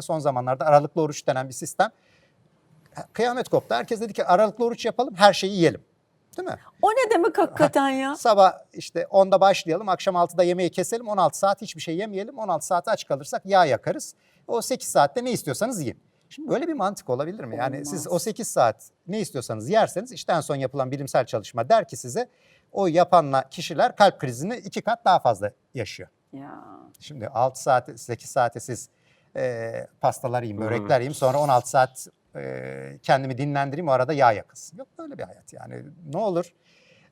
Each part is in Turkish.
Son zamanlarda aralıklı oruç denen bir sistem. Kıyamet koptu. Herkes dedi ki aralıklı oruç yapalım, her şeyi yiyelim. Değil mi? O ne demek hakikaten ya? Sabah işte 10'da başlayalım, akşam 6'da yemeği keselim, 16 saat hiçbir şey yemeyelim. 16 saat aç kalırsak yağ yakarız. O 8 saatte ne istiyorsanız yiyin. Şimdi böyle bir mantık olabilir mi? Yani siz o Olmaz. 8 saat ne istiyorsanız yerseniz işte en son yapılan bilimsel çalışma der ki size o yapanla kişiler kalp krizini iki kat daha fazla yaşıyor. Ya. Şimdi 6 saat, 8 saate siz e, pastalar yiyin, börekler yiyin. Sonra 16 saat e, kendimi dinlendireyim o arada yağ yakılsın. Yok böyle bir hayat yani. Ne olur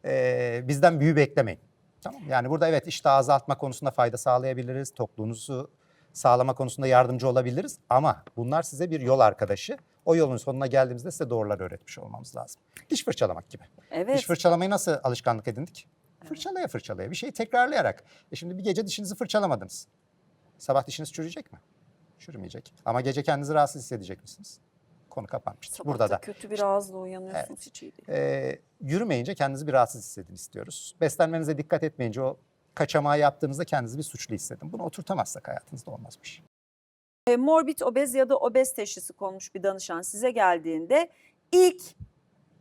e, bizden büyü beklemeyin. Tamam? Yani burada evet iştahı azaltma konusunda fayda sağlayabiliriz. Tokluğunuzu sağlama konusunda yardımcı olabiliriz. Ama bunlar size bir yol arkadaşı. O yolun sonuna geldiğimizde size doğruları öğretmiş olmamız lazım. Diş fırçalamak gibi. Evet. Diş fırçalamayı nasıl alışkanlık edindik? Fırçalaya fırçalaya bir şeyi tekrarlayarak. E şimdi bir gece dişinizi fırçalamadınız. Sabah dişiniz çürüyecek mi? Çürümeyecek. Ama gece kendinizi rahatsız hissedecek misiniz? Konu kapanmıştır. Sabah Burada da kötü bir ağızla uyanıyorsunuz hiç iyi değil. e, yürümeyince kendinizi bir rahatsız hissedin istiyoruz. Beslenmenize dikkat etmeyince o kaçamağı yaptığınızda kendinizi bir suçlu hissedin. Bunu oturtamazsak hayatınızda olmazmış. E, morbid obez ya da obez teşhisi konmuş bir danışan size geldiğinde ilk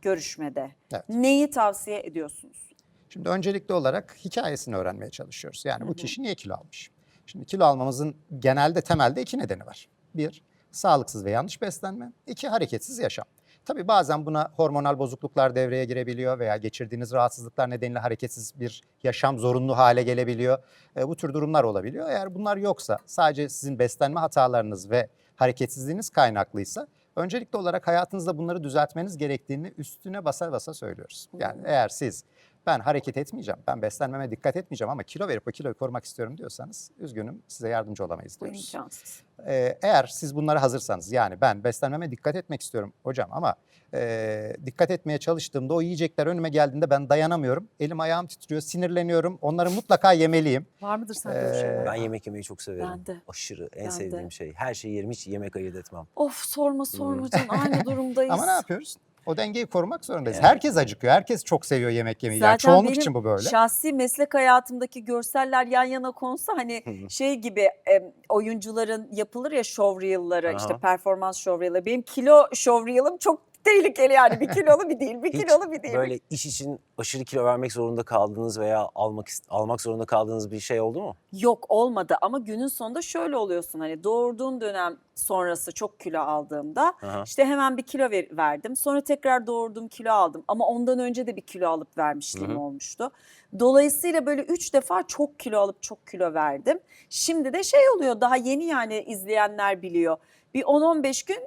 görüşmede Evet. neyi tavsiye ediyorsunuz? Şimdi öncelikli olarak hikayesini öğrenmeye çalışıyoruz. Yani Hı bu hı. kişi niye kilo almış? Şimdi kilo almamızın genelde temelde iki nedeni var. Bir, sağlıksız ve yanlış beslenme. İki, hareketsiz yaşam. Tabii bazen buna hormonal bozukluklar devreye girebiliyor veya geçirdiğiniz rahatsızlıklar nedeniyle hareketsiz bir yaşam zorunlu hale gelebiliyor. E, bu tür durumlar olabiliyor. Eğer bunlar yoksa sadece sizin beslenme hatalarınız ve hareketsizliğiniz kaynaklıysa öncelikli olarak hayatınızda bunları düzeltmeniz gerektiğini üstüne basa basa söylüyoruz. Yani eğer siz ben hareket etmeyeceğim, ben beslenmeme dikkat etmeyeceğim ama kilo verip o kiloyu korumak istiyorum diyorsanız üzgünüm size yardımcı olamayız diyoruz. imkansız. Ee, eğer siz bunlara hazırsanız yani ben beslenmeme dikkat etmek istiyorum hocam ama e, dikkat etmeye çalıştığımda o yiyecekler önüme geldiğinde ben dayanamıyorum. Elim ayağım titriyor, sinirleniyorum. Onları mutlaka yemeliyim. Var mıdır sende Ee, şeyler? Ben yemek yemeyi çok severim. Ben de. Aşırı en Ben sevdiğim de. şey. Her şeyi yerim hiç yemek ayırt etmem. Of sorma sorma canım aynı durumdayız. Ama ne yapıyoruz? O dengeyi korumak zorundayız. Evet. Herkes acıkıyor, herkes çok seviyor yemek yemeyi. Yani Zaten çoğunluk benim için bu böyle. şahsi meslek hayatımdaki görseller yan yana konsa hani şey gibi e, oyuncuların yapılır ya show reel'ları işte performans show reel'ları. Benim kilo show reel'ım çok tehlikeli yani bir kilolu bir değil bir Hiç kilolu bir değil. Böyle iş için aşırı kilo vermek zorunda kaldığınız veya almak almak zorunda kaldığınız bir şey oldu mu? Yok olmadı ama günün sonunda şöyle oluyorsun hani doğurduğun dönem sonrası çok kilo aldığımda Aha. işte hemen bir kilo ver- verdim. Sonra tekrar doğurdum kilo aldım ama ondan önce de bir kilo alıp vermişliğim Hı hı. olmuştu. Dolayısıyla böyle üç defa çok kilo alıp çok kilo verdim. Şimdi de şey oluyor daha yeni yani izleyenler biliyor. Bir 10-15 gün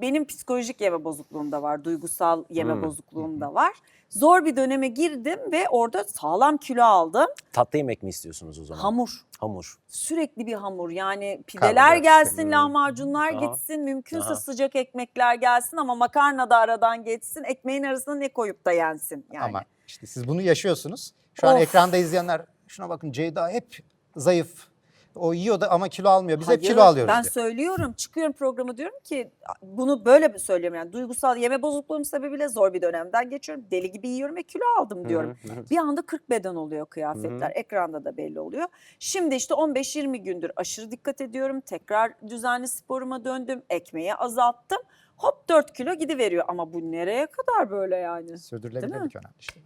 benim psikolojik yeme bozukluğum da var, duygusal yeme Hmm. bozukluğum da var. Zor bir döneme girdim ve orada sağlam kilo aldım. Tatlı yemek mi istiyorsunuz o zaman? Hamur Hamur. sürekli bir hamur yani pideler gelsin, tüketimi. lahmacunlar Aha. gitsin, mümkünse Aha. sıcak ekmekler gelsin ama makarna da aradan geçsin, ekmeğin arasına ne koyup da yensin yani. Ama işte siz bunu yaşıyorsunuz. Şu an Of. ekranda izleyenler şuna bakın Ceyda hep zayıf. O yiyor da ama kilo almıyor. Biz hep Hayır, kilo alıyoruz Ben diyor. söylüyorum, çıkıyorum programa diyorum ki bunu böyle söylüyorum yani duygusal yeme bozukluğum sebebiyle zor bir dönemden geçiyorum. Deli gibi yiyorum ve kilo aldım diyorum. Hı hı, hı. Bir anda 40 beden oluyor kıyafetler. Ekranda da belli oluyor. Şimdi işte 15-20 gündür aşırı dikkat ediyorum. Tekrar düzenli sporuma döndüm. Ekmeği azalttım. Hop 4 kilo gidiveriyor. Ama bu nereye kadar böyle yani? Sürdürülebilirlik önemli işte.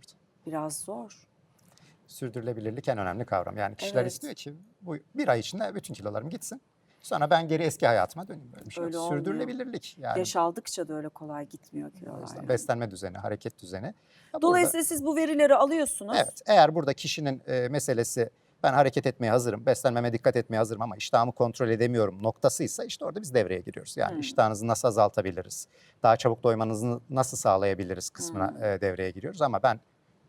Biraz zor. Sürdürülebilirlik en önemli kavram. Yani kişiler Evet. istiyor ki bu bir ay içinde bütün kilolarım gitsin. Sonra ben geri eski hayatıma döneyim. Böyle bir şey. Öyle. Sürdürülebilirlik yani. Yaş aldıkça da öyle kolay gitmiyor kilolar. yani. Beslenme düzeni, hareket düzeni. Ya burada- Dolayısıyla siz bu verileri alıyorsunuz. Evet, eğer burada kişinin e, meselesi ben hareket etmeye hazırım, beslenmeme dikkat etmeye hazırım ama iştahımı kontrol edemiyorum noktasıysa işte orada biz devreye giriyoruz. Yani Hmm. iştahınızı nasıl azaltabiliriz, daha çabuk doymanızı nasıl sağlayabiliriz kısmına Hmm. e, devreye giriyoruz. Ama ben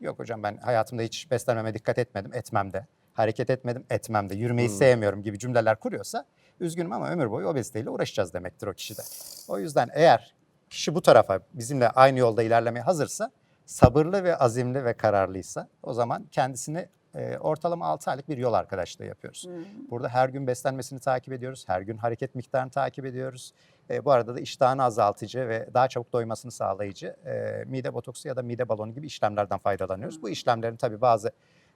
yok hocam ben hayatımda hiç beslenmeme dikkat etmedim, etmem de. Hareket etmedim, etmem de. Yürümeyi Hmm. sevmiyorum gibi cümleler kuruyorsa üzgünüm ama ömür boyu obeziteyle uğraşacağız demektir o kişide. O yüzden eğer kişi bu tarafa bizimle aynı yolda ilerlemeye hazırsa, sabırlı ve azimli ve kararlıysa o zaman kendisini e, ortalama 6 aylık bir yol arkadaşlığı yapıyoruz. Hmm. Burada her gün beslenmesini takip ediyoruz, her gün hareket miktarını takip ediyoruz. E, bu arada da iştahını azaltıcı ve daha çabuk doymasını sağlayıcı e, mide botoksu ya da mide balonu gibi işlemlerden faydalanıyoruz. Bu işlemlerin tabii bazı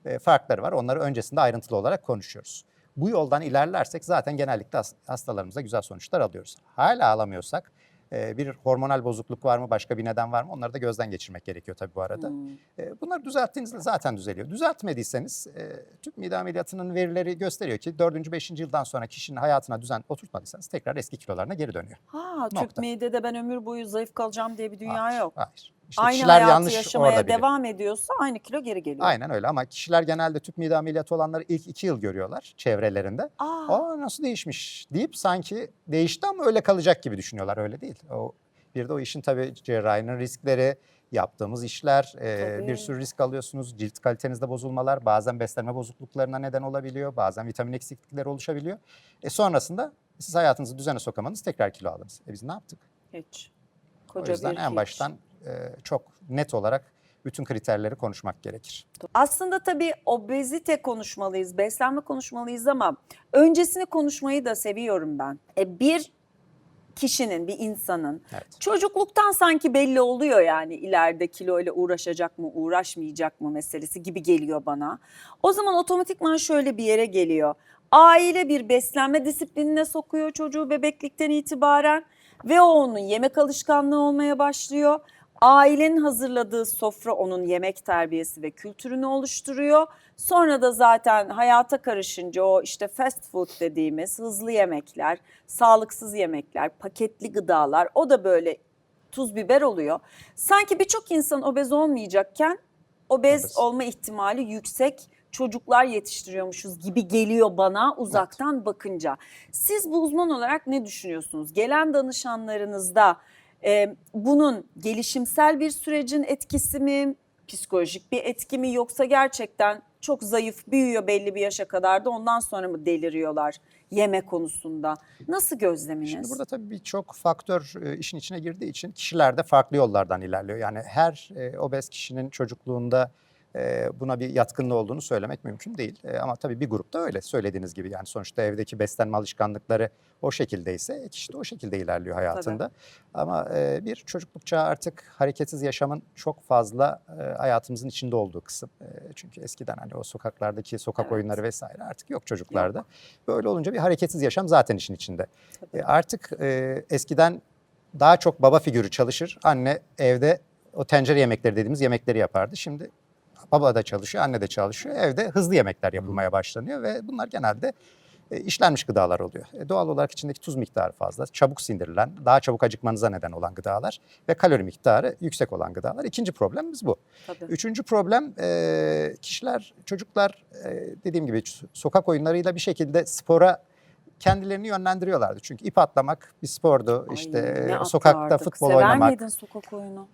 e, farkları var. Onları öncesinde ayrıntılı olarak konuşuyoruz. Bu yoldan ilerlersek zaten genellikle has- hastalarımıza güzel sonuçlar alıyoruz. Hala alamıyorsak bir hormonal bozukluk var mı, başka bir neden var mı onları da gözden geçirmek gerekiyor tabii bu arada. Hmm. E, Bunları düzelttiğinizde zaten düzeliyor. Düzeltmediyseniz e, tüp mide ameliyatının verileri gösteriyor ki 4. 5. yıldan sonra kişinin hayatına düzen oturtmadıysanız tekrar eski kilolarına geri dönüyor. Ha, tüp Nokta. midede ben ömür boyu zayıf kalacağım diye bir dünya Hayır, yok. Hayır. İşte aynı kişiler hayatı yanlış yaşamaya orada devam ediyorsa aynı kilo geri geliyor. Aynen öyle ama kişiler genelde tüp mide ameliyatı olanları ilk iki yıl görüyorlar çevrelerinde. Aa, Aa nasıl değişmiş deyip sanki değişti ama öyle kalacak gibi düşünüyorlar. Öyle değil. O bir de o işin tabii cerrahinin riskleri, yaptığımız işler, e, bir sürü risk alıyorsunuz. Cilt kalitenizde bozulmalar, bazen beslenme bozukluklarına neden olabiliyor, bazen vitamin eksiklikleri oluşabiliyor. E sonrasında siz hayatınızı düzene sokamanız tekrar kilo aldınız. E biz ne yaptık? hiç. O Koca yüzden bir en hiç. baştan çok net olarak bütün kriterleri konuşmak gerekir. Aslında tabii obezite konuşmalıyız, beslenme konuşmalıyız ama öncesini konuşmayı da seviyorum ben. E, bir kişinin, bir insanın Evet. çocukluktan sanki belli oluyor yani ileride kilo ile uğraşacak mı, uğraşmayacak mı meselesi gibi geliyor bana. O zaman otomatikman şöyle bir yere geliyor. Aile bir beslenme disiplinine sokuyor çocuğu bebeklikten itibaren ve o onun yemek alışkanlığı olmaya başlıyor. Ailenin hazırladığı sofra onun yemek terbiyesi ve kültürünü oluşturuyor. Sonra da zaten hayata karışınca o işte fast food dediğimiz hızlı yemekler, sağlıksız yemekler, paketli gıdalar o da böyle tuz biber oluyor. Sanki birçok insan obez olmayacakken obez Obez. olma ihtimali yüksek çocuklar yetiştiriyormuşuz gibi geliyor bana uzaktan bakınca. Siz bu uzman olarak ne düşünüyorsunuz? Gelen danışanlarınızda e, bunun gelişimsel bir sürecin etkisi mi, psikolojik bir etki mi yoksa gerçekten çok zayıf büyüyor belli bir yaşa kadar da ondan sonra mı deliriyorlar yeme konusunda? Nasıl gözleminiz? Şimdi burada tabii birçok faktör e, işin içine girdiği için kişiler de farklı yollardan ilerliyor. Yani her e, obez kişinin çocukluğunda buna bir yatkınlığı olduğunu söylemek mümkün değil. E, ama tabii bir grupta öyle söylediğiniz gibi yani sonuçta evdeki beslenme alışkanlıkları o şekildeyse kişi de o şekilde ilerliyor hayatında. Ama e, bir çocukluk çağı artık hareketsiz yaşamın çok fazla e, hayatımızın içinde olduğu kısım. E, çünkü eskiden hani o sokaklardaki sokak Evet. oyunları vesaire artık yok çocuklarda. Böyle olunca bir hareketsiz yaşam zaten işin içinde. E, artık eskiden daha çok baba figürü çalışır. Anne evde o tencere yemekleri dediğimiz yemekleri yapardı. Şimdi baba da çalışıyor, anne de çalışıyor. Evde hızlı yemekler yapılmaya başlanıyor ve bunlar genelde e, işlenmiş gıdalar oluyor. E, doğal olarak içindeki tuz miktarı fazla, çabuk sindirilen, daha çabuk acıkmanıza neden olan gıdalar ve kalori miktarı yüksek olan gıdalar. İkinci problemimiz bu. Tabii. Üçüncü problem e, kişiler, çocuklar e, dediğim gibi sokak oyunlarıyla bir şekilde spora kendilerini yönlendiriyorlardı. Çünkü ip atlamak bir spordu. Ay, işte sokakta atlardık. futbol Sever oynamak. miydin sokak oyunu?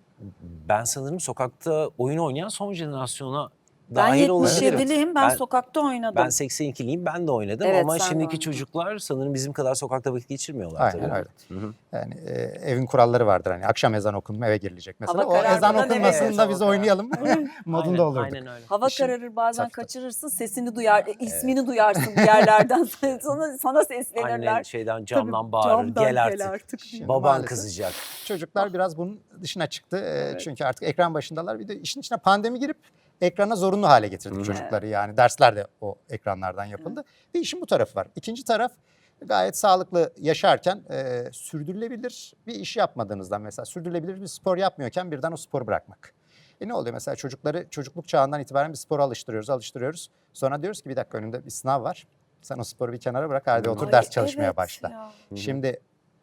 Ben sanırım sokakta oyun oynayan son jenerasyona Ben dahil olabilirim. 77'liyim. Ben, Ben- sokakta oynadım. Ben 82'liyim ben de oynadım Evet, ama şimdiki oynadın. çocuklar sanırım bizim kadar sokakta vakit geçirmiyorlar. Aynen tabii. öyle. Hı hı. Yani e, evin kuralları vardır hani akşam ezan okunma eve girilecek mesela. Hava o ezan okunmasında biz oynayalım modunda olurduk. Aynen öyle. Hava İşin- kararır bazen Tabii, kaçırırsın sesini duyar, e, ismini duyarsın bir yerlerden sana, sana seslenirler. Annen şeyden camdan Tabii, bağırır camdan gel artık. diye. Şimdi Baban maalesef kızacak. Çocuklar biraz bunun dışına çıktı. E, Evet. Çünkü artık ekran başındalar. Bir de işin içine pandemi girip ekrana zorunlu hale getirdik çocukları. Yani dersler de o ekranlardan yapıldı. Bir işin bu tarafı var. İkinci taraf gayet sağlıklı yaşarken e, sürdürülebilir bir iş yapmadığınızdan mesela sürdürülebilir bir spor yapmıyorken birden o sporu bırakmak. E ne oluyor mesela çocukları çocukluk çağından itibaren bir spora alıştırıyoruz, alıştırıyoruz. Sonra diyoruz ki bir dakika önünde bir sınav var. Sen o sporu bir kenara bırak hadi otur Ay, ders çalışmaya evet başla. ya. Şimdi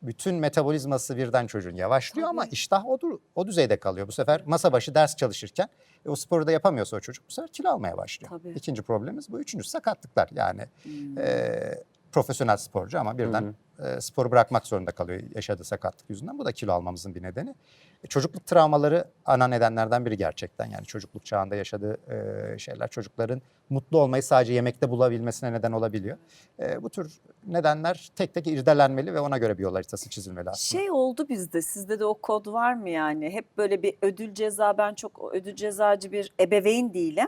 bütün metabolizması birden çocuğun yavaşlıyor ama iştah o, o düzeyde kalıyor. Bu sefer masa başı ders çalışırken e, o sporu da yapamıyorsa o çocuk bu sefer kilo almaya başlıyor. Tabii. İkinci problemimiz bu. Üçüncüsü sakatlıklar. Yani Hmm. e, profesyonel sporcu ama birden e, sporu bırakmak zorunda kalıyor yaşadığı sakatlık yüzünden. Bu da kilo almamızın bir nedeni. E, çocukluk travmaları ana nedenlerden biri gerçekten. Yani çocukluk çağında yaşadığı e, şeyler çocukların mutlu olmayı sadece yemekte bulabilmesine neden olabiliyor. E, bu tür nedenler tek tek irdelenmeli ve ona göre bir yol haritası çizilmeli aslında. Şey oldu bizde, sizde de o kod var mı yani? Hep böyle bir ödül ceza, ben çok ödül cezacı bir ebeveyn değilim.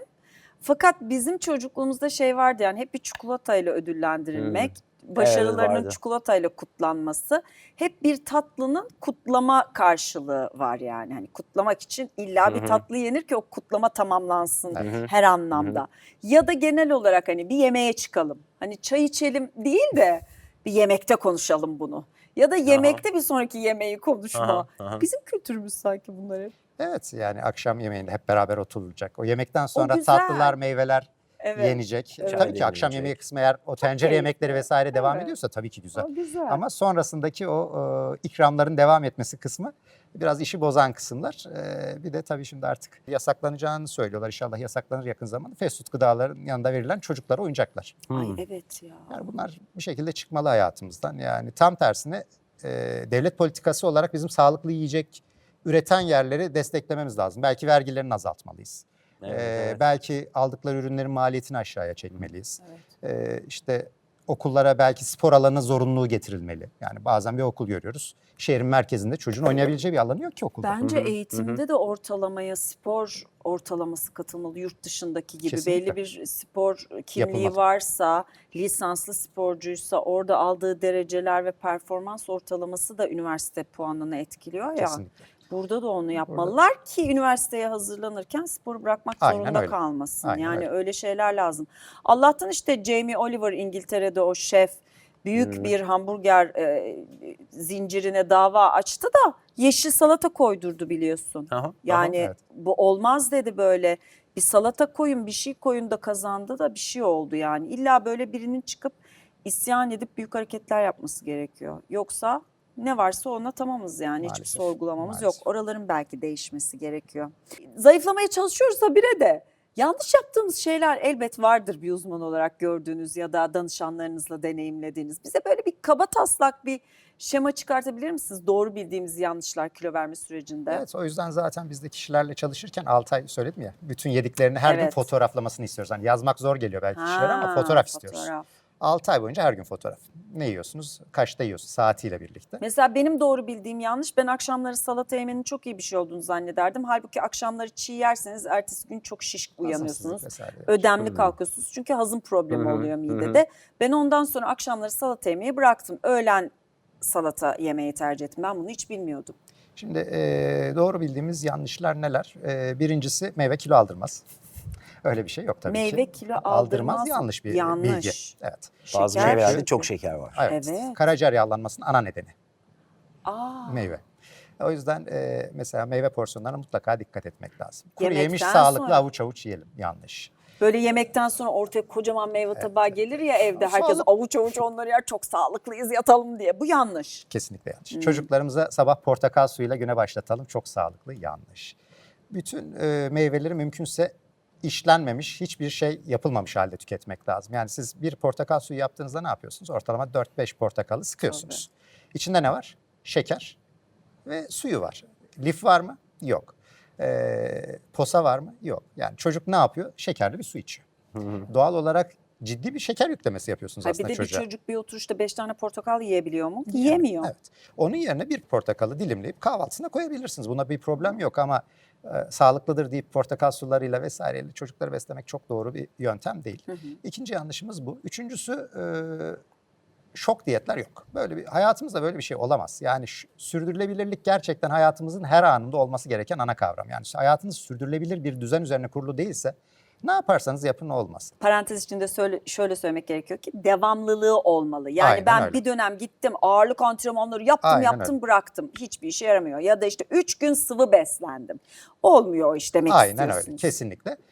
Fakat bizim çocukluğumuzda şey vardı yani hep bir çikolatayla ödüllendirilmek. başarılarının vardı. çikolatayla kutlanması hep bir tatlının kutlama karşılığı var yani. Hani kutlamak için illa Hı bir hı. tatlı yenir ki o kutlama tamamlansın Hı hı. her anlamda. Ya da genel olarak hani bir yemeğe çıkalım. Hani çay içelim değil de bir yemekte konuşalım bunu. Ya da yemekte bir sonraki yemeği konuşma. Aha, aha. Bizim kültürümüz sanki bunlar hep. Evet yani akşam yemeğinde hep beraber oturulacak. O yemekten sonra güzel. tatlılar, meyveler Evet. yenecek. Evet. Tabii ki akşam yemeği kısmı eğer o tencere yemekleri vesaire devam Evet. ediyorsa tabii ki güzel. O güzel. Ama sonrasındaki o e, ikramların devam etmesi kısmı biraz işi bozan kısımlar. E, bir de tabii şimdi artık yasaklanacağını söylüyorlar. İnşallah yasaklanır yakın zamanda. Fast food gıdaların yanında verilen çocuklara oyuncaklar. Ay Hmm. evet ya. Yani bunlar bir şekilde çıkmalı hayatımızdan. Yani tam tersine e, devlet politikası olarak bizim sağlıklı yiyecek üreten yerleri desteklememiz lazım. Belki vergilerini azaltmalıyız. Evet, Ee, evet. Belki aldıkları ürünlerin maliyetini aşağıya çekmeliyiz. Evet. Ee, işte okullara belki spor alanı zorunluluğu getirilmeli. Yani bazen bir okul görüyoruz. Şehrin merkezinde çocuğun oynayabileceği bir alanı yok ki okulda. Bence Hı hı, hı eğitimde de ortalamaya spor ortalaması katılmalı yurt dışındaki gibi. Kesinlikle. Belli bir spor kimliği Yapılmalı. varsa, lisanslı sporcuysa orada aldığı dereceler ve performans ortalaması da üniversite puanını etkiliyor ya. Kesinlikle. Burada da onu yapmalılar ki üniversiteye hazırlanırken sporu bırakmak Aynen zorunda öyle. kalmasın. Aynen yani öyle. öyle şeyler lazım. Allah'tan işte Jamie Oliver İngiltere'de o şef büyük Hmm. bir hamburger e, zincirine dava açtı da yeşil salata koydurdu biliyorsun. Aha. Yani evet. bu olmaz dedi böyle. Bir salata koyun, bir şey koyun da kazandı da bir şey oldu yani. İlla böyle birinin çıkıp isyan edip büyük hareketler yapması gerekiyor. Yoksa ne varsa ona tamamız yani. Hiçbir Maalesef, sorgulamamız maalesef. yok. Oraların belki değişmesi gerekiyor. Zayıflamaya çalışıyoruz da bire de. Yanlış yaptığımız şeyler elbet vardır bir uzman olarak gördüğünüz ya da danışanlarınızla deneyimlediğiniz. Bize böyle bir kaba taslak bir şema çıkartabilir misiniz? Doğru bildiğimiz yanlışlar kilo verme sürecinde. Evet o yüzden zaten biz de kişilerle çalışırken Altay söyledim ya bütün yediklerini her gün Evet. fotoğraflamasını istiyoruz. Hani yazmak zor geliyor belki kişilere ama Ha, fotoğraf istiyoruz. Fotoğraf. 6 ay boyunca her gün fotoğraf. Ne yiyorsunuz? Kaçta yiyorsunuz? Saatiyle birlikte. Mesela benim doğru bildiğim yanlış. Ben akşamları salata yemenin çok iyi bir şey olduğunu zannederdim. Halbuki akşamları çiğ yerseniz ertesi gün çok şiş uyanıyorsunuz. Vesaire. Ödemli kalkıyorsunuz. Çünkü hazım problemi Hı hı, oluyor midede. Ben ondan sonra akşamları salata yemeyi bıraktım. Öğlen salata yemeyi tercih ettim. Ben bunu hiç bilmiyordum. Şimdi eee, doğru bildiğimiz yanlışlar neler? Eee, birincisi meyve kilo aldırmaz. Öyle bir şey yok tabii Meyve ki. kilo aldırmaz. yanlış bir Yanlış. bilgi. Evet. Bazı Şeker meyvelerde çünkü. çok şeker var. Evet. Evet. Karaciğer yağlanmasının ana nedeni Aa, meyve. O yüzden eee, mesela meyve porsiyonlarına mutlaka dikkat etmek lazım. Kuru Yemekten yemiş sağlıklı sonra. avuç avuç yiyelim. Yanlış. Böyle yemekten sonra ortaya kocaman meyve tabağı gelir ya evde. Herkes Sağlık- avuç avuç onları yer. Çok sağlıklıyız yatalım diye. Bu yanlış. Kesinlikle yanlış. Hmm. Çocuklarımıza sabah portakal suyuyla güne başlatalım. Çok sağlıklı. Yanlış. Bütün e, meyveleri mümkünse işlenmemiş, hiçbir şey yapılmamış halde tüketmek lazım. Yani siz bir portakal suyu yaptığınızda ne yapıyorsunuz? Ortalama 4-5 portakalı sıkıyorsunuz. İçinde ne var? Şeker ve suyu var. Lif var mı? Yok. E, posa var mı? Yok. Yani çocuk ne yapıyor? Şekerli bir su içiyor. Doğal olarak ciddi bir şeker yüklemesi yapıyorsunuz Ha, bir aslında de bir çocuğa. çocuk bir oturuşta beş tane portakal yiyebiliyor mu? Yiyemiyor. Evet. Onun yerine bir portakalı dilimleyip kahvaltısına koyabilirsiniz. Buna bir problem yok ama e, sağlıklıdır deyip portakal sularıyla vesaireyle çocukları beslemek çok doğru bir yöntem değil. Hı hı. İkinci yanlışımız bu. Üçüncüsü e, şok diyetler yok. Böyle bir hayatımızda böyle bir şey olamaz. Yani ş- sürdürülebilirlik gerçekten hayatımızın her anında olması gereken ana kavram. Yani hayatınız sürdürülebilir bir düzen üzerine kurulu değilse ne yaparsanız yapın olmaz. Parantez içinde söyle, şöyle söylemek gerekiyor ki devamlılığı olmalı. Yani Aynen ben öyle. bir dönem gittim ağırlık antrenmanları yaptım Aynen yaptım öyle. bıraktım. Hiçbir işe yaramıyor. Ya da işte üç gün sıvı beslendim. Olmuyor o iş demek Aynen öyle kesinlikle.